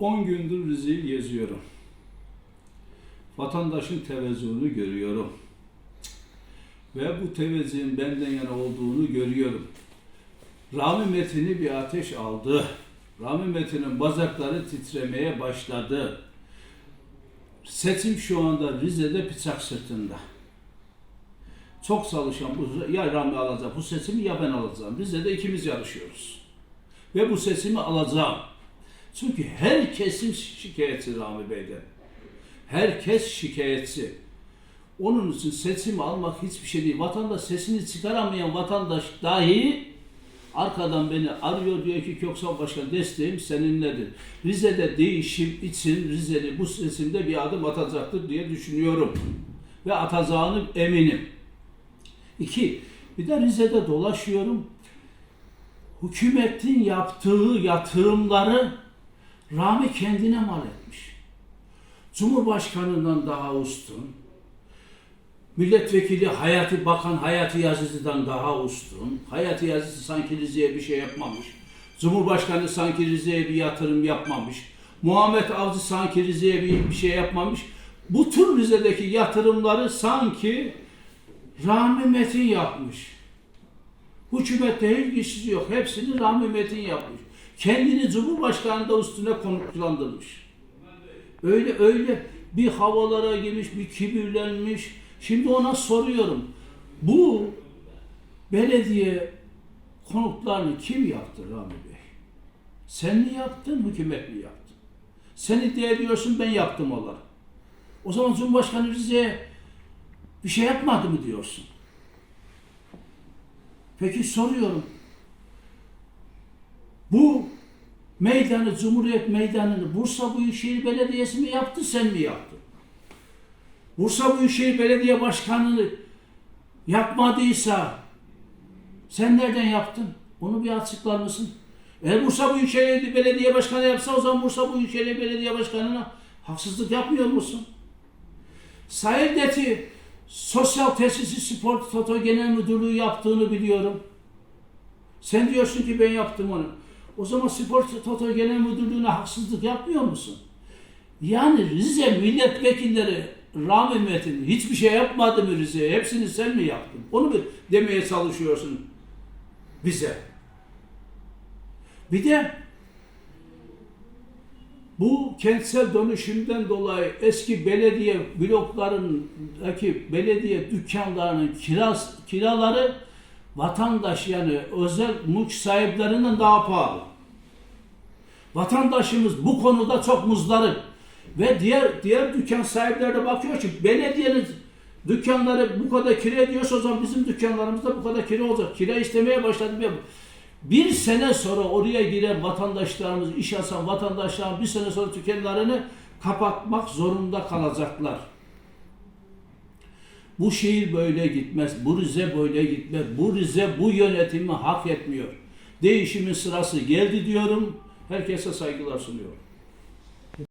10 gündür Rize'yi geziyorum. Vatandaşın tevezzüğünü görüyorum. Ve bu tevezzüğün benden yana olduğunu görüyorum. Rami Metin'i bir ateş aldı. Rami Metin'in bacakları titremeye başladı. Seçim şu anda Rize'de bıçak sırtında. Çok çalışan bu ya Rami alacak bu seçimi ya ben alacağım. Rize'de ikimiz yarışıyoruz. Ve bu seçimi alacağım. Çünkü herkesin şikayetçi Rami Bey'den. Herkes şikayetçi. Onun için seçimi almak hiçbir şey değil. Vatandaş sesini çıkaramayan vatandaş dahi arkadan beni arıyor diyor ki Köksal Başkan desteğim seninledir. Rize'de değişim için Rize'li bu seçimde bir adım atacaktır diye düşünüyorum. Ve atacağını eminim. İki, bir de Rize'de dolaşıyorum. Hükümetin yaptığı yatırımları Rami kendine mal etmiş. Cumhurbaşkanından daha ustun, milletvekili Hayati Bakan Hayati Yazıcı'dan daha ustun, Hayati Yazıcı sanki Rize'ye bir şey yapmamış, Cumhurbaşkanı sanki Rize'ye bir yatırım yapmamış, Muhammed Avcı sanki Rize'ye bir, bir şey yapmamış. Bu tür Rize'deki yatırımları sanki Rami Metin yapmış. Hükümette ilgisi yok. Hepsini Rami Metin yapmış. Kendini Cumhurbaşkanı da üstüne konuklandırmış. Öyle öyle bir havalara girmiş, bir kibirlenmiş. Şimdi ona soruyorum. Bu belediye konutlarını kim yaptı Rami Bey? Sen mi yaptın, hükümet mi yaptı? Sen iddia ediyorsun ben yaptım olarak. O zaman Cumhurbaşkanı Rize'ye bir şey yapmadı mı diyorsun? Peki soruyorum. Bu meydanı, Cumhuriyet Meydanı'nı Bursa Büyükşehir Belediyesi mi yaptı, sen mi yaptın? Bursa Büyükşehir Belediye Başkanı'nı yapmadıysa sen nereden yaptın? Onu bir açıklar mısın? Eğer Bursa Büyükşehir Belediye Başkanı yapsa o zaman Bursa Büyükşehir Belediye Başkanı'na haksızlık yapmıyor musun? Sahil Deti Sosyal Tesisi Spor Toto Genel Müdürlüğü yaptığını biliyorum. Sen diyorsun ki ben yaptım onu. O zaman Spor Toto Genel Müdürlüğü'ne haksızlık yapmıyor musun? Yani Rize milletvekilleri Rami Metin hiçbir şey yapmadı mı Rize'ye? Hepsini sen mi yaptın? Onu mu demeye çalışıyorsun bize? Bir de bu kentsel dönüşümden dolayı eski belediye bloklarındaki belediye dükkanlarının kiraz, kiraları vatandaş yani özel mülk sahiplerinden daha pahalı. Vatandaşımız bu konuda çok muzdarip ve diğer diğer dükkan sahipleri de bakıyor ki belediyenin dükkanları bu kadar kira ediyorsa o zaman bizim dükkanlarımızda bu kadar kira olacak. Kira istemeye başladı. Bir sene sonra oraya giren vatandaşlarımız, iş yapan vatandaşlar bir sene sonra dükkanlarını kapatmak zorunda kalacaklar. Bu şehir böyle gitmez, bu Rize böyle gitmez, bu Rize bu yönetimi hak etmiyor. Değişimin sırası geldi diyorum, herkese saygılar sunuyorum.